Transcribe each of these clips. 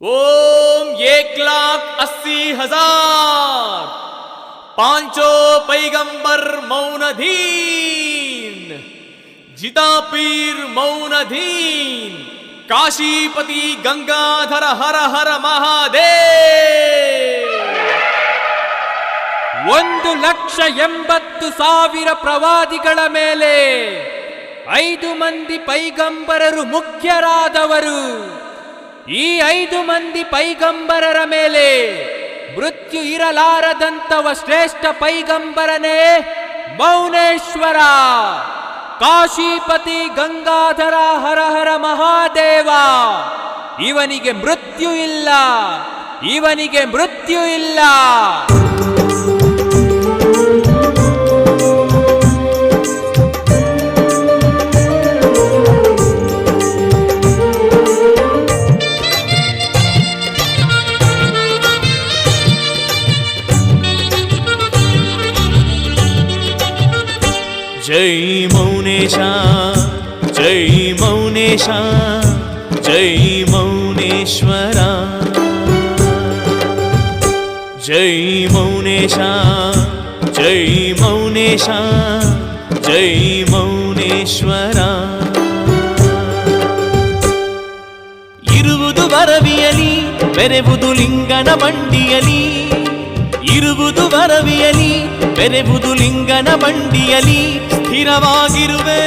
ओम एक लाख अस्सी हजार पांचो पैगंबर मौनधीन जितापीर मौनधीन काशीपति गंगाधर हर हर महादेव ಒಂದು ಲಕ್ಷ ಎಂಬತ್ತು ಸಾವಿರ ಪ್ರವಾದಿಗಳ ಮೇಲೆ ಐದು ಮಂದಿ ಪೈಗಂಬರರು ಮುಖ್ಯರಾದವರು ಈ ಐದು ಮಂದಿ ಪೈಗಂಬರರ ಮೇಲೆ ಮೃತ್ಯು ಇರಲಾರದಂತವ ಶ್ರೇಷ್ಠ ಪೈಗಂಬರನೇ ಮೌನೇಶ್ವರ. ಕಾಶೀಪತಿ ಗಂಗಾಧರ ಹರಹರ ಮಹಾದೇವ, ಇವನಿಗೆ ಮೃತ್ಯು ಇಲ್ಲ, ಇವನಿಗೆ ಮೃತ್ಯು ಇಲ್ಲ. ಜೈ ಮೌನೇಶ ಜೈ ಮೌನೇಶ, ಜೈ ಮೌನೇಶ್ವರ, ಜೈ ಮೌನೇಶ ಜೈ ಮೌನೇಶ, ಜೈ ಮೌನೇಶ್ವರ. ಇರುವುದು ಬರವಿಯಲಿ ಬೆರೆವುದು ಲಿಂಗನ ಬಂಡಿಯಲಿ ಇರುವುದು ಬರವಿಯಲಿ ಬೆರೆವುದು ಲಿಂಗನ ಬಂಡಿಯಲಿ ಸ್ಥಿರವಾಗಿರುವೆ.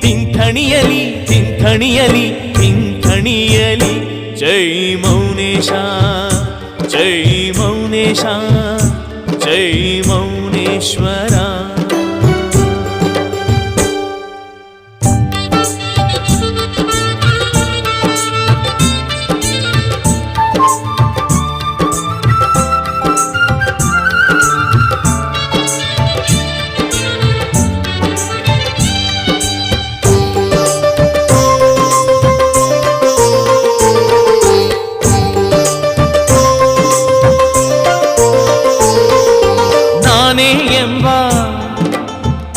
ತಿಂಥಣಿಯಲಿ ತಿಂಥಣಿಯಲಿ ತಿಂಥಣಿಯಲಿ ಜೈ ಮೌನೇಶ ಜೈ ಮೌನೇಶ, ಜೈ ಮೌನೇಶ್ವರ ನಾನೇ ಎಂಬ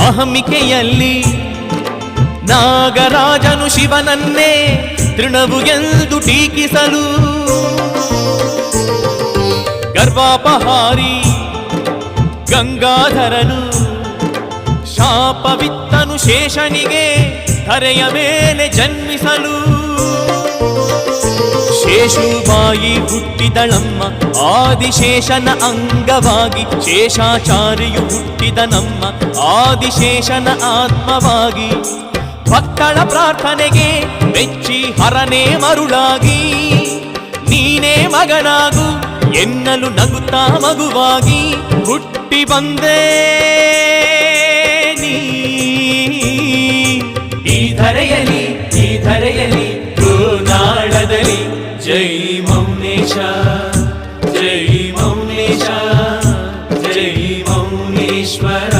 ಅಹಮಿಕೆಯಲ್ಲಿ ನಾಗರಾಜನು ಶಿವನನ್ನೇ ತೃಣವು ಎಂದು ಟೀಕಿಸಲು ಗರ್ವಾಪಹಾರಿ ಗಂಗಾಧರನು ಶಾಪವಿತ್ತನು ಶೇಷನಿಗೆ ಧರೆಯ ಮೇಲೆ ಜನ್ಮಿಸಲು ಶೇಷುಬಾಯಿ ಹುಟ್ಟಿದಳಮ್ಮ ಆದಿಶೇಷನ ಅಂಗವಾಗಿ ಶೇಷಾಚಾರ್ಯು ಹುಟ್ಟಿದ ನಮ್ಮ ಆದಿಶೇಷನ ಆತ್ಮವಾಗಿ ಭಕ್ತಳ ಪ್ರಾರ್ಥನೆಗೆ ಮೆಚ್ಚಿ ಹರನೇ ಮರುಳಾಗಿ ನೀನೇ ಮಗನಾಗು ಎನ್ನಲು ನಗುತ್ತಾ ಮಗುವಾಗಿ ಹುಟ್ಟಿ ಬಂದೇ ಮೌನೇಶ ಜೈ ಮೌನೇಶ ಜೈ ಮೌನೇಶ್ವರ